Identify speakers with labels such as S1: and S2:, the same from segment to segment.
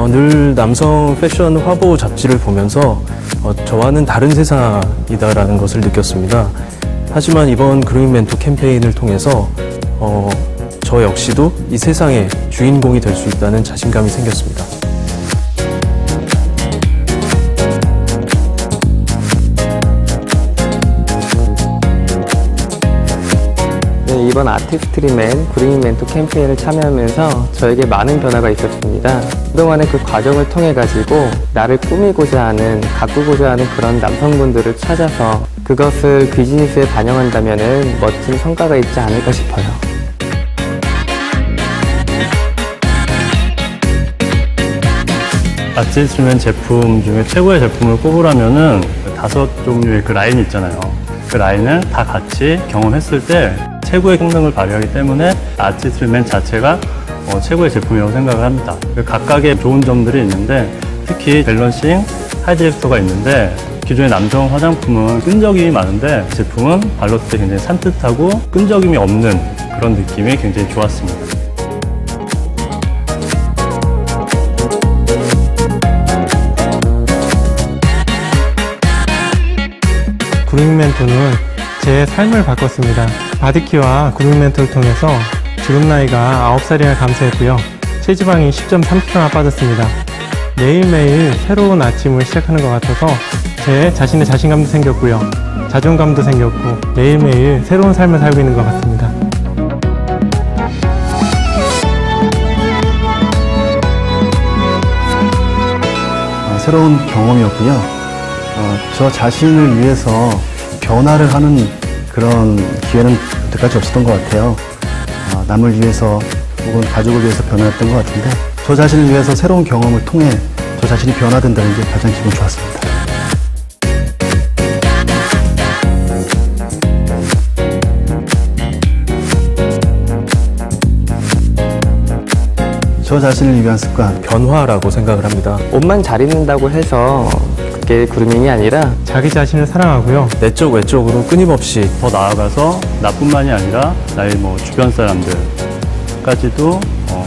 S1: 어, 늘 남성 패션 화보 잡지를 보면서 어, 저와는 다른 세상이다라는 것을 느꼈습니다. 하지만 이번 그루밍 멘토 캠페인을 통해서 어, 저 역시도 이 세상의 주인공이 될 수 있다는 자신감이 생겼습니다.
S2: 이번 아티스트리맨 구링 멘토 캠페인을 참여하면서 저에게 많은 변화가 있었습니다. 그동안의 그 과정을 통해 가지고 나를 꾸미고자 하는, 가꾸고자 하는 그런 남성분들을 찾아서 그것을 비즈니스에 반영한다면 멋진 성과가 있지 않을까 싶어요.
S3: 아티스트맨 제품 중에 최고의 제품을 꼽으라면은 다섯 종류의 그 라인이 있잖아요. 그 라인을 다 같이 경험했을 때 최고의 성능을 발휘하기 때문에 아티스트맨 자체가 어, 최고의 제품이라고 생각을 합니다. 그 각각의 좋은 점들이 있는데 특히 밸런싱, 하이디렉터가 있는데 기존의 남성 화장품은 끈적임이 많은데 이 제품은 발랐을 때 굉장히 산뜻하고 끈적임이 없는 그런 느낌이 굉장히 좋았습니다.
S4: 멘토는 제 삶을 바꿨습니다. 바디키와 그루밍 멘토를 통해서 주름 나이가 9살이나 감소했고요. 체지방이 10.3kg나 빠졌습니다. 매일매일 새로운 아침을 시작하는 것 같아서 제 자신의 자신감도 생겼고요. 자존감도 생겼고 매일매일 새로운 삶을 살고 있는 것 같습니다.
S5: 어, 새로운 경험이었고요. 어, 저 자신을 위해서 변화를 하는 그런 기회는 여태까지 없었던 것 같아요. 어, 남을 위해서 혹은 가족을 위해서 변화했던 것 같은데 저 자신을 위해서 새로운 경험을 통해 저 자신이 변화된다는 게 가장 기분 좋았습니다. 저 자신을 위한 습관,
S1: 변화라고 생각을 합니다.
S2: 옷만 잘 입는다고 해서 그게 그루밍이 아니라
S4: 자기 자신을 사랑하고요.
S1: 내적 외적으로 끊임없이
S3: 더 나아가서 나뿐만이 아니라 나의 뭐 주변 사람들까지도 어,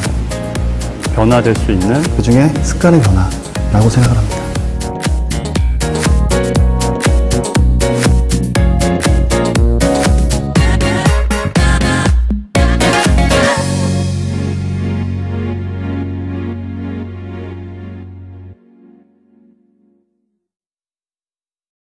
S3: 변화될 수 있는
S5: 그 중에 습관의 변화라고 생각을 합니다.